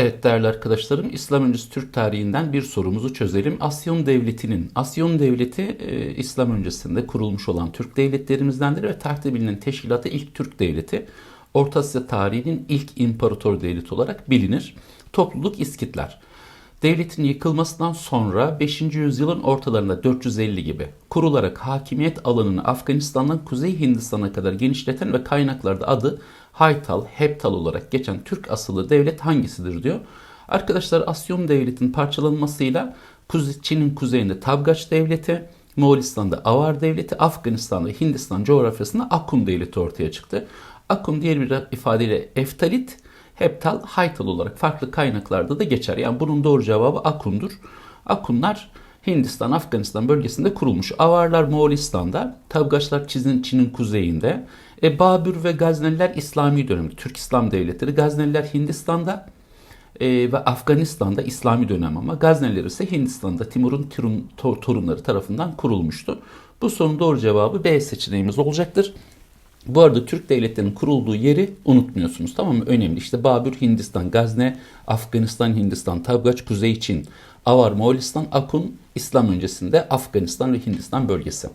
Evet değerli arkadaşlarım, İslam öncesi Türk tarihinden bir sorumuzu çözelim. Asyon Devleti'nin, Asyon Devleti e, İslam öncesinde kurulmuş olan Türk devletlerimizdendir ve tarihte bilinen teşkilatı ilk Türk devleti. Orta Asya tarihinin ilk imparator devleti olarak bilinir. Topluluk İskitler. Devletin yıkılmasından sonra 5. yüzyılın ortalarında 450 gibi kurularak hakimiyet alanını Afganistan'dan Kuzey Hindistan'a kadar genişleten ve kaynaklarda adı Haytal, Heptal olarak geçen Türk asıllı devlet hangisidir diyor. Arkadaşlar Asyon Devleti'nin parçalanmasıyla Çin'in kuzeyinde Tabgaç Devleti, Moğolistan'da Avar Devleti, Afganistan'da Hindistan coğrafyasında Akun Devleti ortaya çıktı. Akun diğer bir ifadeyle Eftalit, Heptal, Haytal olarak farklı kaynaklarda da geçer. Yani bunun doğru cevabı Akun'dur. Akunlar Hindistan, Afganistan bölgesinde kurulmuş. Avarlar Moğolistan'da, Tabgaçlar Çin'in, Çin'in kuzeyinde. E, Babür ve Gazneliler İslami dönemde, Türk İslam devletleri. Gazneliler Hindistan'da e, ve Afganistan'da İslami dönem ama Gazneliler ise Hindistan'da Timur'un Tirun, tor- torunları tarafından kurulmuştu. Bu sorunun doğru cevabı B seçeneğimiz olacaktır. Bu arada Türk devletlerinin kurulduğu yeri unutmuyorsunuz tamam mı? Önemli. İşte Babür Hindistan, Gazne, Afganistan, Hindistan, Tabgaç, Kuzey Çin, Avar, Moğolistan, Akun, İslam öncesinde Afganistan ve Hindistan bölgesi.